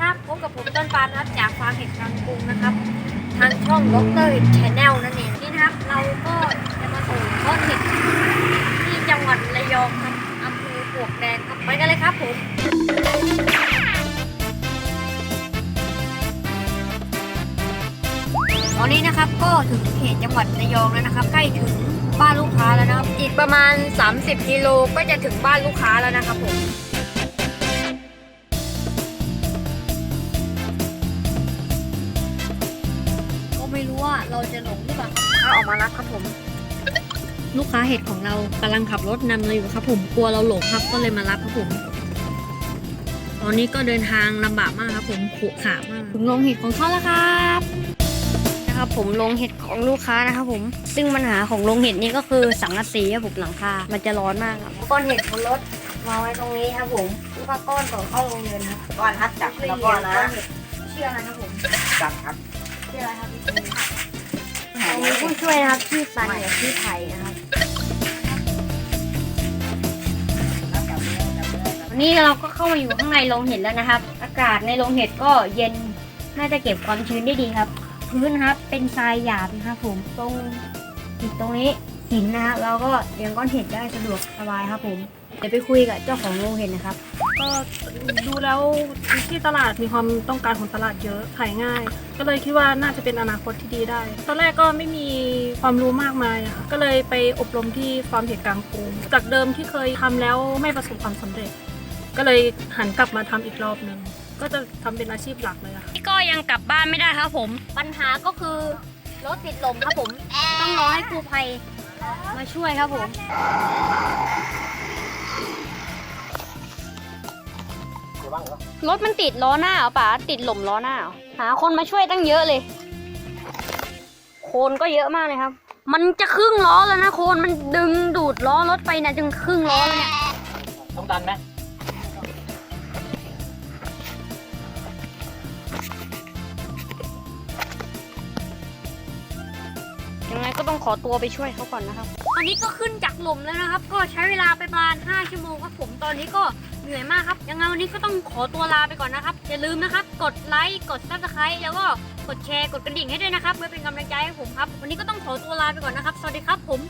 ครับพบกับผมต้นปานครับจากฟาร์มเห็ดกลางกรุงนะครับ ทางช่องล็อกเตอร์ชแนลนั่นเองนี่นะครับ เราก็จะมาส่งต้นเห็ดที่จังหวัดระยองครับอำเภอปวกแดงครับไปกันเลยครับผมตอนนี้นะครับก็ถึงเขตจังหวัดระยองแล้วนะครับ ใกล้ถึงบ้านลูกค้าแล้วนะครับ อีกประมาณ 30กิโลก็จะถึงบ้านลูกค้าแล้วนะครับผม ไม่รู้ว่าเราจะหลงหรือเปล่าครับออกมารับครับผม ลูกค้าเห็ดของเรากำลังขับรถนำเราอยู่ครับผมกลัวเราหลงครับก็เลยมารับครับผม ตอนนี้ก็เดินทางลำบากมากครับผมขรุขระมากถึงโรงเห็ดของเขาแล้วครับนะครับผมโรงเห็ดของลูกค้านะครับผม ซึ่งปัญหาของโรงเห็ดนี้ก็คือสังกะสีครับผมหลังคา มันจะร้อนมากครับก้อนเห็ดบนรถมาไว้ตรงนี้ครับผมลูกค้าก้อนต่อเข้าโรงเรียนครับก้อนฮัดจับแล้วก็นะชื่ออะไรครับผม จับครับ ชื่ออะไรครับพี่ตูนเรามีผู้ช่วยนะครับชื่อซันกับชื่อไทยนะครับวันนี้เราก็เข้ามาอยู่ข้างในโรงเห็ดแล้วนะครับ อากาศในโรงเห็ดก็เย็นน่าจะเก็บความชื้นได้ดีครับ พื้นนะครับเป็นทรายหยาบนะครับผมตรงหินตรงนี้ หินนะครับเราก็เลี้ยงก้อนเห็ดได้สะดวกสบายครับผมเดี๋ยวไปคุยกับเจ้าของโรงเห็ดนะครับ ก็ดูแล้วที่ตลาดมีความต้องการของตลาดเยอะขายง่าย ก็เลยคิดว่าน่าจะเป็นอนาคตที่ดีได้ ตอนแรกก็ไม่มีความรู้มากมายอะค่ะก็เลยไปอบรมที่ฟาร์มเห็ดกลางกรุงจากเดิมที่เคยทำแล้วไม่ประสบความสำเร็จ ก็เลยหันกลับมาทำอีกรอบหนึ่งก็จะทำเป็นอาชีพหลักเลยอะค่ะก็ยังกลับบ้านไม่ได้ครับผม ปัญหาก็คือรถติดลมครับผม ต้องรอให้กู้ภัย มาช่วยครับผม รถมันติดล้อหน้าเหรอป๋าติดหล่มล้อหน้าเหรอหาคนมาช่วยตั้งเยอะเลย โคนก็เยอะมากเลยครับ มันจะครึ่งล้อแล้วนะโคนมันดึงดูดล้อรถไปนะจนครึ่งล้อแล้วเนี่ย ต้องดันไหม ต้องขอตัวไปช่วยเขาก่อนนะครับ ตอนนี้ก็ขึ้นจากหลุมแล้วนะครับ ก็ใช้เวลาไปประมาณ 5 ชั่วโมงครับผม ตอนนี้ก็เหนื่อยมากครับ ยังไงวันนี้ก็ต้องขอตัวลาไปก่อนนะครับ อย่าลืมนะครับ กดไลค์ กดซับสไครต์แล้วก็กดแชร์ กดกระดิ่งให้ด้วยนะครับ เพื่อเป็นกำลังใจให้ผมครับ วันนี้ก็ต้องขอตัวลาไปก่อนนะครับ สวัสดีครับผม